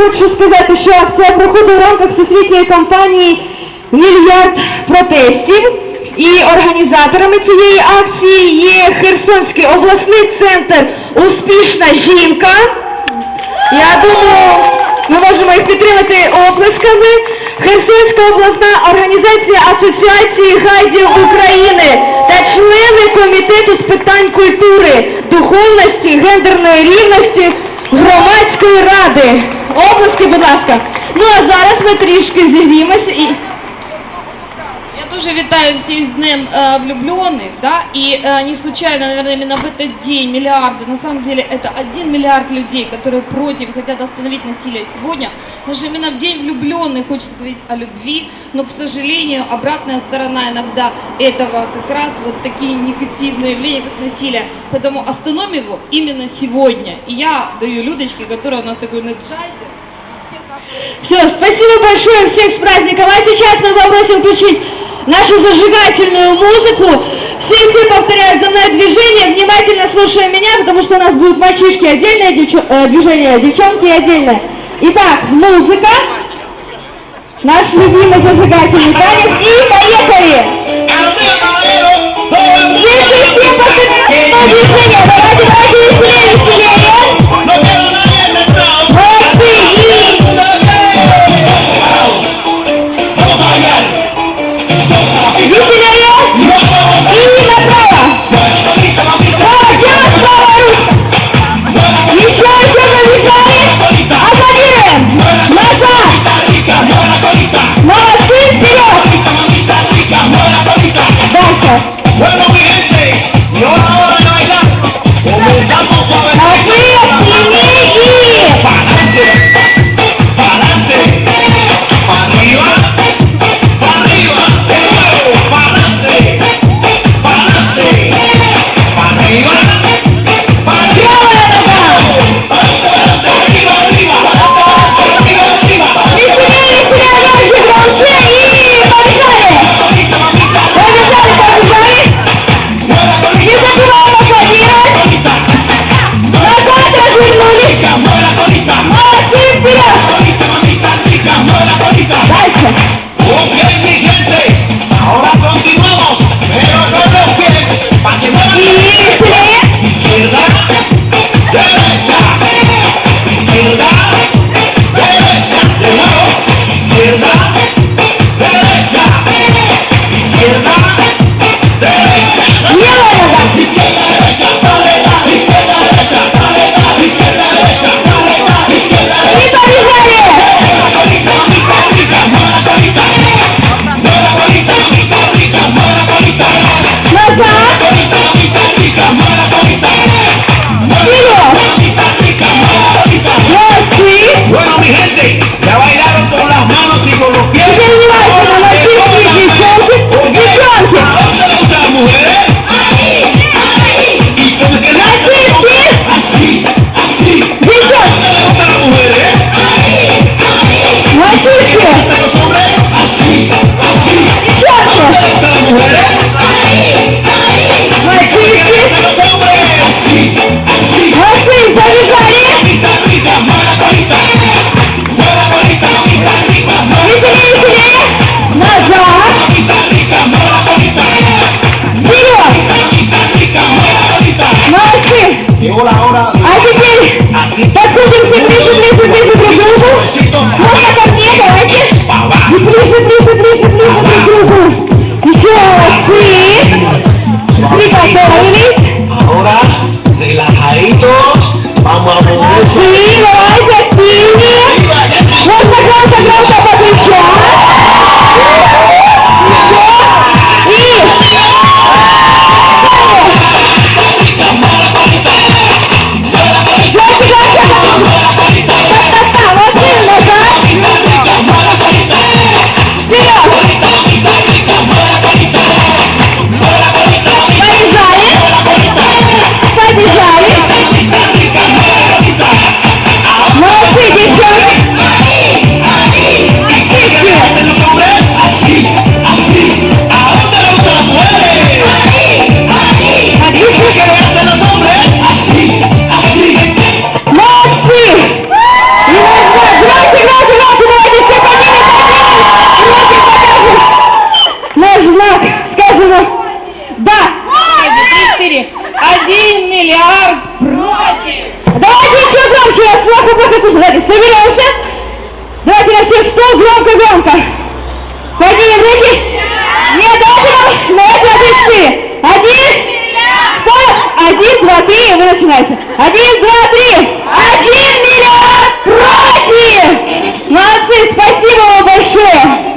хочу сказати, що акція проходить в рамках всесвітньої кампанії Мільярд протестів. І організаторами цієї акції є Херсонський обласний центр Успішна жінка. Я думаю, ми можемо їх підтримати оплесками. Херсонська обласна організація Асоціації гайдів України та члени комітету з питань культури, духовності, гендерної рівності громадської ради. Оплески, будь ласка. Ну а зараз ми трішки зігрімось і. Я тоже витаю всех с Днем э, влюбленных, да, и э, не случайно, наверное, именно в этот день миллиарды, на самом деле это один миллиард людей, которые против, хотят остановить насилие сегодня, потому что именно в день влюбленных хочется говорить о любви, но, к сожалению, обратная сторона иногда этого как раз вот такие негативные явления, как насилие, поэтому остановим его именно сегодня. И я даю Людочке, которая у нас такой наджайзер, Все, спасибо большое всех с праздником. А сейчас мы попросим включить нашу зажигательную музыку. Все, все повторяют за мной движение, внимательно слушая меня, потому что у нас будут мальчишки отдельное девчо- э, движение, девчонки отдельное. Итак, музыка, наш любимый зажигательный танец и поехали! Все, все, повторяют одно движение, давайте, давайте веселее, веселее! Веселее! И направо! He Ну, давайте, соберемся. Давайте на всех стол громко-громко. Поднимем руки. Нет, давайте на это отвести. Один, стоп. Один, два, три, вы начинаете. Один, два, три. Один миллион. против. Молодцы, спасибо вам большое.